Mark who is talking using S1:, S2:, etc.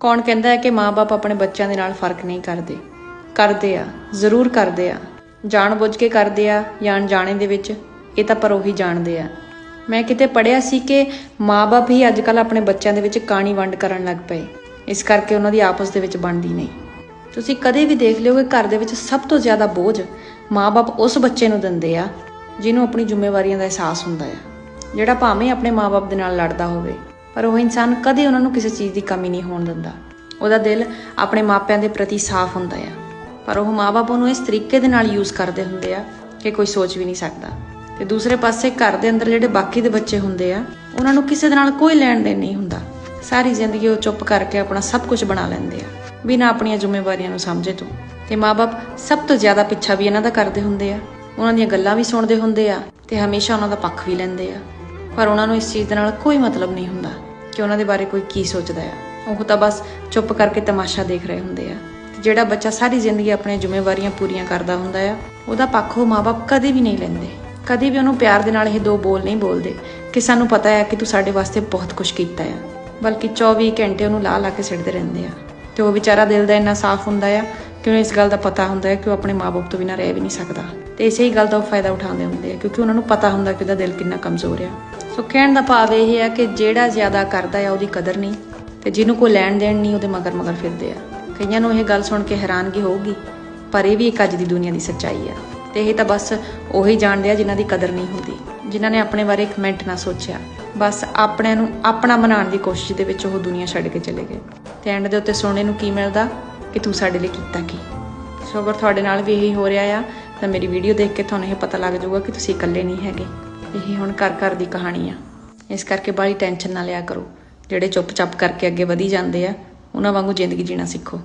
S1: ਕੌਣ ਕਹਿੰਦਾ ਹੈ ਕਿ ਮਾਪੇ ਆਪਣੇ ਬੱਚਿਆਂ ਦੇ ਨਾਲ ਫ਼ਰਕ ਨਹੀਂ ਕਰਦੇ? ਕਰਦੇ ਆ, ਜ਼ਰੂਰ ਕਰਦੇ ਆ। ਜਾਣ ਬੁੱਝ ਕੇ ਕਰਦੇ ਆ ਜਾਂ ਅਣਜਾਣੇ ਦੇ ਵਿੱਚ, ਇਹ ਤਾਂ ਪਰ ਉਹੀ ਜਾਣਦੇ ਆ। ਮੈਂ ਕਿਤੇ ਪੜਿਆ ਸੀ ਕਿ ਮਾਪੇ ਹੀ ਅੱਜ ਅੱਜਕੱਲ ਆਪਣੇ ਬੱਚਿਆਂ ਦੇ ਵਿੱਚ ਕਾਣੀ ਵੰਡ ਕਰਨ ਲੱਗ ਪਏ। ਇਸ ਕਰਕੇ ਉਹਨਾਂ ਦੀ ਆਪਸ ਦੇ ਵਿੱਚ ਬਣਦੀ ਨਹੀਂ। ਤੁਸੀਂ ਕਦੇ ਵੀ ਦੇਖ ਲਿਓ ਕਿ ਘਰ ਦੇ ਵਿੱਚ ਸਭ ਤੋਂ ਜ਼ਿਆਦਾ ਬੋਝ ਮਾਪੇ ਉਸ ਬੱਚੇ ਨੂੰ ਦਿੰਦੇ ਆ, ਜਿਹਨੂੰ ਆਪਣੀ ਜ਼ਿੰਮੇਵਾਰੀਆਂ ਦਾ ਅਹਿਸਾਸ ਹੁੰਦਾ ਆ, ਜਿਹੜਾ ਭਾਵੇਂ ਆਪਣੇ ਮਾਪੇ ਦੇ ਨਾਲ ਲੜਦਾ ਹੋਵੇ। ਪਰ ਉਹ ਇਨਸਾਨ ਕਦੇ ਉਹਨਾਂ ਨੂੰ ਕਿਸੇ ਚੀਜ਼ ਦੀ ਕਮੀ ਨਹੀਂ ਹੋਣ ਦਿੰਦਾ। ਉਹਦਾ ਦਿਲ ਆਪਣੇ ਮਾਪਿਆਂ ਦੇ ਪ੍ਰਤੀ ਸਾਫ਼ ਹੁੰਦਾ ਆ। ਪਰ ਉਹ ਮਾਪੇ ਨੂੰ ਇਸ ਤਰੀਕੇ ਦੇ ਨਾਲ ਯੂਜ਼ ਕਰਦੇ ਹੁੰਦੇ ਆ ਕਿ ਕੋਈ ਸੋਚ ਵੀ ਨਹੀਂ ਸਕਦਾ। ਤੇ ਦੂਸਰੇ ਪਾਸੇ ਘਰ ਦੇ ਅੰਦਰ ਜਿਹੜੇ ਬਾਕੀ ਦੇ ਬੱਚੇ ਹੁੰਦੇ ਆ, ਉਹਨਾਂ ਨੂੰ ਕਿਸੇ ਦੇ ਨਾਲ ਕੋਈ ਲੈਣ ਦੇਣ ਨਹੀਂ ਹੁੰਦਾ। ਸਾਰੀ ਜ਼ਿੰਦਗੀ ਉਹ ਚੁੱਪ ਕਰਕੇ ਆਪਣਾ ਸਭ ਕੁਝ ਬਣਾ ਲੈਂਦੇ ਆ, ਬਿਨਾਂ ਆਪਣੀਆਂ ਜ਼ਿੰਮੇਵਾਰੀਆਂ ਨੂੰ ਸਮਝੇ ਤੋਂ। ਤੇ ਮਾਪੇ ਸਭ ਤੋਂ ਜ਼ਿਆਦਾ ਪਿੱਛਾ ਵੀ ਇਹਨਾਂ ਦਾ ਕਰਦੇ ਹੁੰਦੇ ਆ। ਉਹਨਾਂ ਦੀਆਂ ਗੱਲਾਂ ਵੀ ਸੁਣਦੇ ਹੁੰਦੇ ਆ ਤੇ ਹਮੇਸ਼ਾ ਉਹਨਾਂ ਦਾ ਪੱਖ ਵੀ ਲੈਂਦੇ ਆ। ਪਰ ਉਹਨਾਂ ਨੂੰ ਇਸ ਚੀਜ਼ ਦੇ ਨਾਲ ਕੋਈ ਮਤਲਬ ਨਹੀਂ ਹੁੰਦਾ ਕਿ ਉਹਨਾਂ ਦੇ ਬਾਰੇ ਕੋਈ ਕੀ ਸੋਚਦਾ ਆ। ਉਹ ਤਾਂ ਬਸ ਚੁੱਪ ਕਰਕੇ ਤਮਾਸ਼ਾ ਦੇਖ ਰਹੇ ਹੁੰਦੇ ਆ। ਤੇ ਜਿਹੜਾ ਬੱਚਾ ਸਾਰੀ ਜ਼ਿੰਦਗੀ ਆਪਣੀਆਂ ਜ਼ਿੰਮੇਵਾਰੀਆਂ ਪੂਰੀਆਂ ਕਰਦਾ ਹੁੰਦਾ ਆ, ਉਹਦਾ ਪੱਖ ਉਹ ਮਾਪੇ ਕਦੇ ਵੀ ਨਹੀਂ ਲੈਂਦੇ। ਕਦੇ ਵੀ ਉਹਨੂੰ ਪਿਆਰ ਦੇ ਨਾਲ ਇਹ ਦੋ ਬੋਲ ਨਹੀਂ ਬੋਲਦੇ ਕਿ ਸਾਨੂੰ ਪਤਾ ਹੈ ਕਿ ਤੂੰ ਸਾਡੇ ਵਾਸਤੇ ਬਹੁਤ ਕੁਝ ਕੀਤਾ ਆ। ਬਲਕਿ 24 ਘੰਟੇ ਉਹਨੂੰ ਲਾ ਲਾ ਕੇ ਸਿੱਟਦੇ ਰਹਿੰਦੇ ਆ। ਤੇ ਉਹ ਵਿਚਾਰਾ ਦਿਲ ਦਾ ਇੰਨਾ ਸਾਫ਼ ਹੁੰਦਾ ਆ ਕਿ ਉਹਨੂੰ ਇਸ ਗੱਲ ਦਾ ਪਤਾ ਹੁੰਦਾ ਹੈ ਕਿ ਉਹ ਆਪਣੇ ਮਾਪੇ ਤੋਂ ਬਿਨਾਂ ਰਹਿ ਵੀ ਨਹੀਂ ਸਕਦਾ। ਤੇ ਇਸੇ ਹੀ ਗੱਲ ਦਾ ਉਹ ਫਾਇਦਾ ਉਠਾਉਂਦੇ ਹੁੰਦੇ ਆ, ਕਿਉਂਕਿ ਉਹਨਾਂ ਨੂੰ ਪਤਾ ਹੁੰਦਾ ਕਿ ਉਹਦਾ ਦਿਲ ਕਿੰਨਾ ਕਮਜ਼ੋਰ ਆ। ਸੋ ਕਹਿਣ ਦਾ ਭਾਵ ਇਹ ਹੈ ਕਿ ਜਿਹੜਾ ਜ਼ਿਆਦਾ ਕਰਦਾ ਆ, ਉਹਦੀ ਕਦਰ ਨਹੀਂ ਤੇ ਜਿਹਨੂੰ ਕੋਈ ਲੈਣ ਦੇਣ ਨਹੀਂ, ਉਹਦੇ ਮਗਰ ਮਗਰ ਫਿਰਦੇ ਆ। ਕਈਆਂ ਨੂੰ ਇਹ ਗੱਲ ਸੁਣ ਕੇ ਹੈਰਾਨਗੀ ਹੋਊਗੀ, ਪਰ ਇਹ ਵੀ ਇੱਕ ਅੱਜ ਦੀ ਦੁਨੀਆ ਦੀ ਸੱਚਾਈ ਆ ਤੇ ਇਹ ਤਾਂ ਬਸ ਉਹੀ ਜਾਣਦੇ ਆ ਜਿਨ੍ਹਾਂ ਦੀ ਕਦਰ ਨਹੀਂ ਹੁੰਦੀ, ਜਿਨ੍ਹਾਂ ਨੇ ਆਪਣੇ ਬਾਰੇ ਇੱਕ ਮਿੰਟ ਨਾ ਸੋਚਿਆ। ਬਸ ਆਪਣਿਆਂ ਨੂੰ ਆਪਣਾ ਬਣਾਉਣ ਦੀ ਕੋਸ਼ਿਸ਼ ਦੇ ਵਿੱਚ ਉਹ ਦੁਨੀਆ ਛੱਡ ਕੇ ਚਲੇ ਗਏ। ਤੇ ਐਂਡ ਦੇ ਉੱਤੇ ਸੁਣਨੇ ਨੂੰ ਕੀ ਮਿਲਦਾ? ਕਿ ਤੂੰ ਸਾਡੇ ਲਈ ਕੀਤਾ ਕੀ? ਸੋ ਅਗਰ ਤੁਹਾਡੇ ਨਾਲ ਵੀ ਇਹੀ ਹੋ ਰਿਹਾ ਆ ਤਾਂ ਮੇਰੀ ਵੀਡੀਓ ਦੇਖ ਕੇ ਤੁਹਾਨੂੰ ਇਹ ਪਤਾ ਲੱਗ ਜਾਊਗਾ ਕਿ ਤੁਸੀਂ ਇਕੱਲੇ ਨਹੀਂ ਹੈਗੇ। ਇਹ ਹੁਣ ਘਰ ਘਰ ਦੀ ਕਹਾਣੀ ਆ। ਇਸ ਕਰਕੇ ਬਾਹਲੀ ਟੈਨਸ਼ਨ ਨਾ ਲਿਆ ਕਰੋ। ਜਿਹੜੇ ਚੁੱਪਚਾਪ ਕਰਕੇ ਅੱਗੇ ਵਧੀ ਜਾਂਦੇ ਆ, ਉਹਨਾਂ ਵਾਂਗੂ ਜ਼ਿੰਦਗੀ ਜੀਣਾ ਸਿੱਖੋ।